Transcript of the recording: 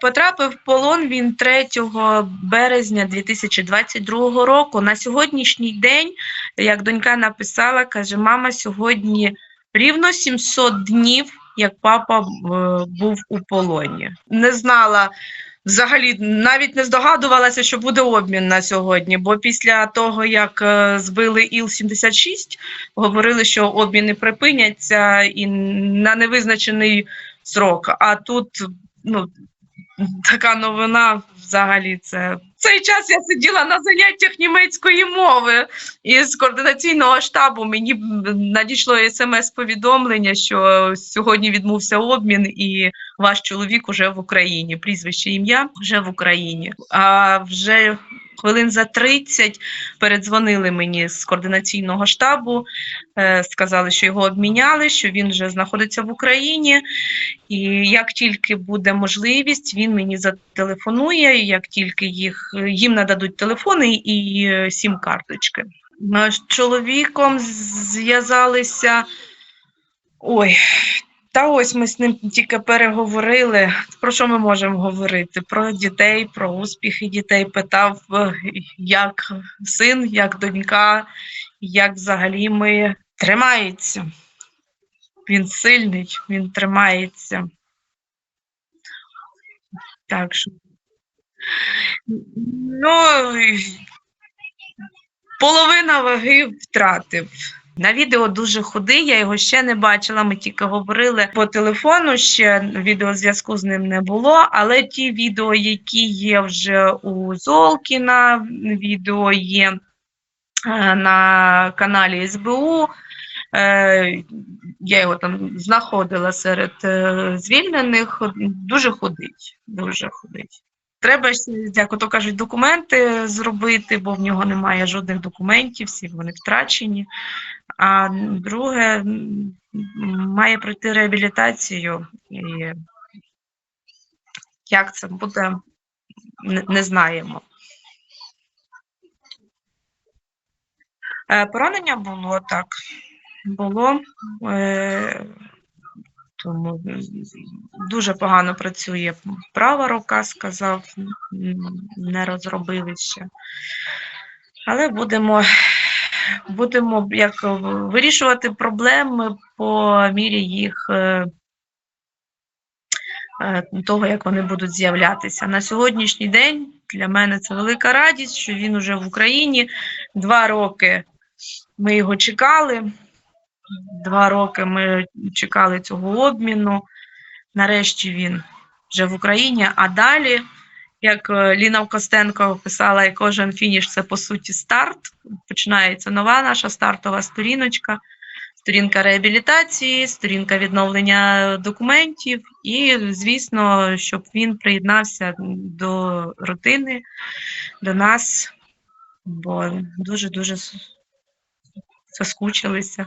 Потрапив в полон він 3 березня 2022 року. На сьогоднішній день, як донька написала, каже: мама, сьогодні рівно 700 днів, як папа е, був у полоні. Не знала. Взагалі навіть не здогадувалася, що буде обмін на сьогодні. Бо після того, як е, збили Іл-76, говорили, що обміни припиняться і на невизначений срок. А тут ну, така новина взагалі це. Цей час я сиділа на заняттях німецької мови, і з координаційного штабу мені надійшло смс-повідомлення, що сьогодні відбувся обмін, і ваш чоловік уже в Україні. Прізвище ім'я вже в Україні. А вже хвилин за 30 передзвонили мені з координаційного штабу, е, сказали, що його обміняли, що він вже знаходиться в Україні. І як тільки буде можливість, він мені зателефонує. Як тільки їх їм нададуть телефони і е, сім-карточки. З чоловіком зв'язалися. Ой, та ось ми з ним тільки переговорили. Про що ми можемо говорити? Про дітей, про успіхи дітей. Питав, е, як син, як донька, як взагалі ми тримається. Він сильний, він тримається. Так що. Ну, половина ваги втратив. На відео дуже худий, я його ще не бачила. Ми тільки говорили по телефону. Ще відеозв'язку з ним не було. Але ті відео, які є вже у Золкіна, відео є е, на каналі СБУ. Е, Я його там знаходила серед е, звільнених. Дуже худить. Дуже худить. Треба як ото кажуть, документи зробити, бо в нього немає жодних документів, всі вони втрачені. А друге, має пройти реабілітацію. І як це буде, не, знаємо. Е, Поранення було так. Було. Е, тому дуже погано працює права рука, сказав, не розробили ще. Але будемо, будемо як вирішувати проблеми по мірі їх е, е, того, як вони будуть з'являтися. На сьогоднішній день для мене це велика радість, що він уже в Україні. Два роки ми його чекали. Два роки ми чекали цього обміну. Нарешті він вже в Україні. А далі, як е, Ліна Костенко писала, і кожен фініш це по суті старт. Починається нова наша стартова сторіночка, сторінка реабілітації, сторінка відновлення документів, і, звісно, щоб він приєднався до рутини, до нас, бо дуже-дуже соскучилися.